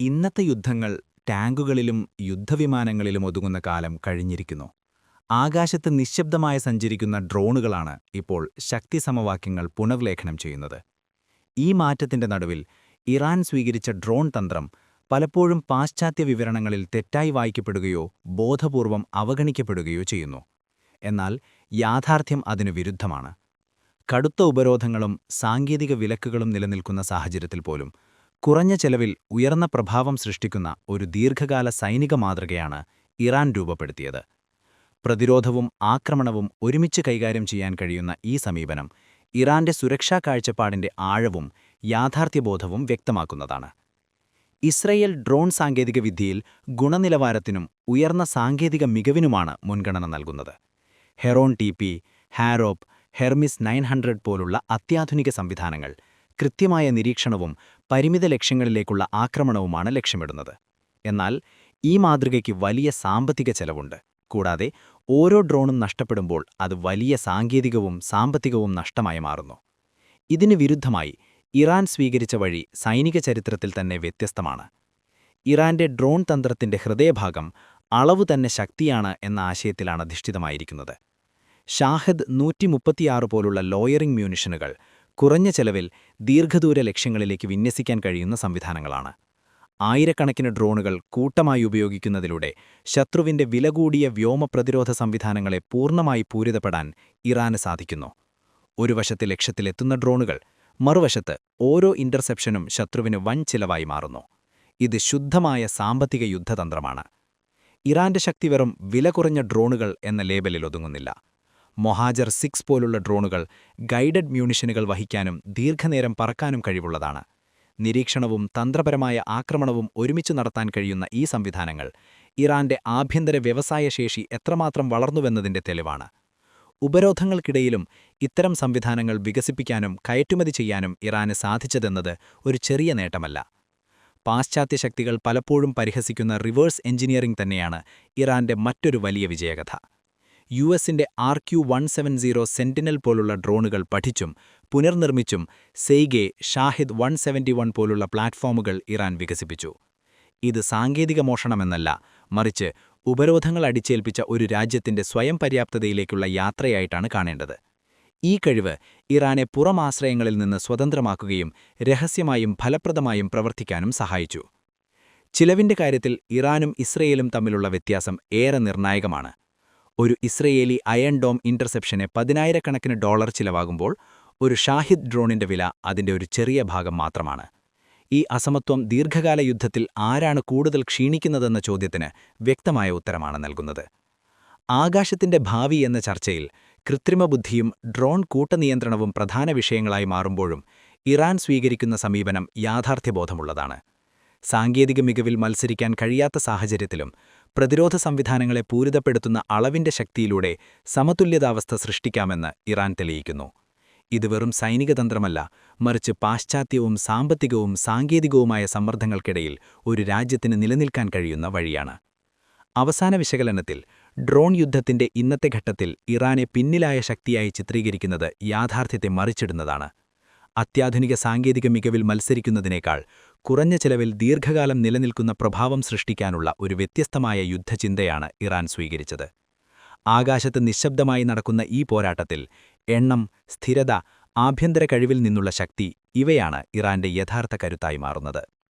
ഇന്നത്തെ യുദ്ധങ്ങൾ ടാങ്കുകളിലും യുദ്ധവിമാനങ്ങളിലും ഒതുങ്ങുന്ന കാലം കഴിഞ്ഞിരിക്കുന്നു. ആകാശത്ത് നിശബ്ദമായി സഞ്ചരിക്കുന്ന ഡ്രോണുകളാണ് ഇപ്പോൾ ശക്തി സമവാക്യങ്ങൾ പുനർലേഖനം ചെയ്യുന്നത്. ഈ മാറ്റത്തിന്റെ നടുവിൽ ഇറാൻ സ്വീകരിച്ച ഡ്രോൺ തന്ത്രം പലപ്പോഴും പാശ്ചാത്യ വിവരണങ്ങളിൽ തെറ്റായി വായിക്കപ്പെടുകയോ ബോധപൂർവം അവഗണിക്കപ്പെടുകയോ ചെയ്യുന്നു. എന്നാൽ യാഥാർത്ഥ്യം അതിനു വിരുദ്ധമാണ്. കടുത്ത ഉപരോധങ്ങളും സാങ്കേതിക വിലക്കുകളും നിലനിൽക്കുന്ന സാഹചര്യത്തിൽ പോലും കുറഞ്ഞ ചെലവിൽ ഉയർന്ന പ്രഭാവം സൃഷ്ടിക്കുന്ന ഒരു ദീർഘകാല സൈനിക മാതൃകയാണ് ഇറാൻ രൂപപ്പെടുത്തിയത്. പ്രതിരോധവും ആക്രമണവും ഒരുമിച്ച് കൈകാര്യം ചെയ്യാൻ കഴിയുന്ന ഈ സമീപനം ഇറാന്റെ സുരക്ഷാ കാഴ്ചപ്പാടിന്റെ ആഴവും യാഥാർത്ഥ്യബോധവും വ്യക്തമാക്കുന്നതാണ്. ഇസ്രയേൽ ഡ്രോൺ സാങ്കേതികവിദ്യയിൽ ഗുണനിലവാരത്തിനും ഉയർന്ന സാങ്കേതിക മികവിനുമാണ് മുൻഗണന നൽകുന്നത്. Heron T P Harop Hermes nine പോലുള്ള അത്യാധുനിക സംവിധാനങ്ങൾ കൃത്യമായ നിരീക്ഷണവും പരിമിത ലക്ഷ്യങ്ങളിലേക്കുള്ള ആക്രമണവുമാണ് ലക്ഷ്യമിടുന്നത്. എന്നാൽ ഈ മാതൃകയ്ക്ക് വലിയ സാമ്പത്തിക ചെലവുണ്ട്. കൂടാതെ ഓരോ ഡ്രോണും നഷ്ടപ്പെടുമ്പോൾ അത് വലിയ സാങ്കേതികവും സാമ്പത്തികവും നഷ്ടമായി മാറുന്നു. ഇതിന് വിരുദ്ധമായി ഇറാൻ സ്വീകരിച്ച വഴി സൈനിക ചരിത്രത്തിൽ തന്നെ വ്യത്യസ്തമാണ്. ഇറാന്റെ ഡ്രോൺ തന്ത്രത്തിന്റെ ഹൃദയഭാഗം അളവ് തന്നെ ശക്തിയാണ് എന്ന ആശയത്തിലാണ് അധിഷ്ഠിതമായിരിക്കുന്നത്. ഷാഹദ് നൂറ്റിമുപ്പത്തിയാറ് പോലുള്ള ലോയറിംഗ് മ്യൂണിഷനുകൾ കുറഞ്ഞ ചെലവിൽ ദീർഘദൂര ലക്ഷ്യങ്ങളിലേക്ക് വിന്യസിക്കാൻ കഴിയുന്ന സംവിധാനങ്ങളാണ്. ആയിരക്കണക്കിന് ഡ്രോണുകൾ കൂട്ടമായി ഉപയോഗിക്കുന്നതിലൂടെ ശത്രുവിന്റെ വില കൂടിയ വ്യോമപ്രതിരോധ സംവിധാനങ്ങളെ പൂർണമായി പൂരിതപ്പെടാൻ ഇറാന് സാധിക്കുന്നു. ഒരു വശത്ത് ലക്ഷ്യത്തിലെത്തുന്ന ഡ്രോണുകൾ മറുവശത്ത് ഓരോ ഇന്റർസെപ്ഷനും ശത്രുവിന് വൻ ചിലവായി മാറുന്നു. ഇത് ശുദ്ധമായ സാമ്പത്തിക യുദ്ധതന്ത്രമാണ്. ഇറാന്റെ ശക്തി വെറും വില കുറഞ്ഞ ഡ്രോണുകൾ എന്ന ലേബലിൽ ഒതുങ്ങുന്നില്ല. മൊഹാജർ സിക്സ് പോലുള്ള ഡ്രോണുകൾ ഗൈഡഡ് മ്യൂണിഷനുകൾ വഹിക്കാനും ദീർഘനേരം പറക്കാനും കഴിവുള്ളതാണ്. നിരീക്ഷണവും തന്ത്രപരമായ ആക്രമണവും ഒരുമിച്ച് നടത്താൻ കഴിയുന്ന ഈ സംവിധാനങ്ങൾ ഇറാന്റെ ആഭ്യന്തര വ്യവസായ ശേഷി എത്രമാത്രം വളർന്നുവെന്നതിന്റെ തെളിവാണ്. ഉപരോധങ്ങൾക്കിടയിലും ഇത്തരം സംവിധാനങ്ങൾ വികസിപ്പിക്കാനും കയറ്റുമതി ചെയ്യാനും ഇറാന് സാധിച്ചതെന്നത് ഒരു ചെറിയ നേട്ടമല്ല. പാശ്ചാത്യ ശക്തികൾ പലപ്പോഴും പരിഹസിക്കുന്ന റിവേഴ്സ് എഞ്ചിനീയറിംഗ് തന്നെയാണ് ഇറാന്റെ മറ്റൊരു വലിയ വിജയകഥ. യു എസിന്റെ R Q one seven zero Sentinel പോലുള്ള ഡ്രോണുകൾ പഠിച്ചും പുനർനിർമ്മിച്ചും Saegheh Shahid one seventy one പോലുള്ള പ്ലാറ്റ്ഫോമുകൾ ഇറാൻ വികസിപ്പിച്ചു. ഇത് സാങ്കേതിക മോഷണമെന്നല്ല മറിച്ച് ഉപരോധങ്ങൾ അടിച്ചേൽപ്പിച്ച ഒരു രാജ്യത്തിന്റെ സ്വയം പര്യാപ്തതയിലേക്കുള്ള യാത്രയായിട്ടാണ് കാണേണ്ടത്. ഈ കഴിവ് ഇറാനെ പുറമാശ്രയങ്ങളിൽ നിന്ന് സ്വതന്ത്രമാക്കുകയും രഹസ്യമായും ഫലപ്രദമായും പ്രവർത്തിക്കാനും സഹായിച്ചു. ചിലവിന്റെ കാര്യത്തിൽ ഇറാനും ഇസ്രയേലും തമ്മിലുള്ള വ്യത്യാസം ഏറെ നിർണായകമാണ്. ഒരു ഇസ്രയേലി അയൺ ഡോം ഇന്റർസെപ്ഷന് പതിനായിരക്കണക്കിന് ഡോളർ ചിലവാകുമ്പോൾ ഒരു ഷാഹിദ് ഡ്രോണിന്റെ വില അതിന്റെ ഒരു ചെറിയ ഭാഗം മാത്രമാണ്. ഈ അസമത്വം ദീർഘകാല യുദ്ധത്തിൽ ആരാണ് കൂടുതൽ ക്ഷീണിക്കുന്നതെന്ന ചോദ്യത്തിന് വ്യക്തമായ ഉത്തരമാണ് നൽകുന്നത്. ആകാശത്തിന്റെ ഭാവി എന്ന ചർച്ചയിൽ കൃത്രിമബുദ്ധിയും ഡ്രോൺ കൂട്ടനിയന്ത്രണവും പ്രധാന വിഷയങ്ങളായി മാറുമ്പോഴും ഇറാൻ സ്വീകരിക്കുന്ന സമീപനം യാഥാർത്ഥ്യബോധമുള്ളതാണ്. സാങ്കേതിക മികവിൽ മത്സരിക്കാൻ കഴിയാത്ത സാഹചര്യത്തിലും പ്രതിരോധ സംവിധാനങ്ങളെ പൂരിതപ്പെടുത്തുന്ന അളവിന്റെ ശക്തിയിലൂടെ സമതുല്യതാവസ്ഥ സൃഷ്ടിക്കാമെന്ന് ഇറാൻ തെളിയിക്കുന്നു. ഇത് വെറും സൈനികതന്ത്രമല്ല മറിച്ച് പാശ്ചാത്യവും സാമ്പത്തികവും സാങ്കേതികവുമായ സമ്മർദ്ദങ്ങൾക്കിടയിൽ ഒരു രാജ്യത്തിന് നിലനിൽക്കാൻ കഴിയുന്ന വഴിയാണ്. അവസാന വിശകലനത്തിൽ ഡ്രോൺ യുദ്ധത്തിന്റെ ഇന്നത്തെ ഘട്ടത്തിൽ ഇറാനെ പിന്നിലായ ശക്തിയായി ചിത്രീകരിക്കുന്നത് യാഥാർത്ഥ്യത്തെ മറിച്ചിടുന്നതാണ്. അത്യാധുനിക സാങ്കേതിക മികവിൽ മത്സരിക്കുന്നതിനേക്കാൾ കുറഞ്ഞ ചെലവിൽ ദീർഘകാലം നിലനിൽക്കുന്ന പ്രഭാവം സൃഷ്ടിക്കാനുള്ള ഒരു വ്യത്യസ്തമായ യുദ്ധചിന്തയാണ് ഇറാൻ സ്വീകരിച്ചത്. ആകാശത്ത് നിശബ്ദമായി നടക്കുന്ന ഈ പോരാട്ടത്തിൽ എണ്ണം സ്ഥിരത ആഭ്യന്തര കഴിവിൽ നിന്നുള്ള ശക്തി ഇവയാണ് ഇറാന്റെ യഥാർത്ഥ കരുത്തായി മാറുന്നത്.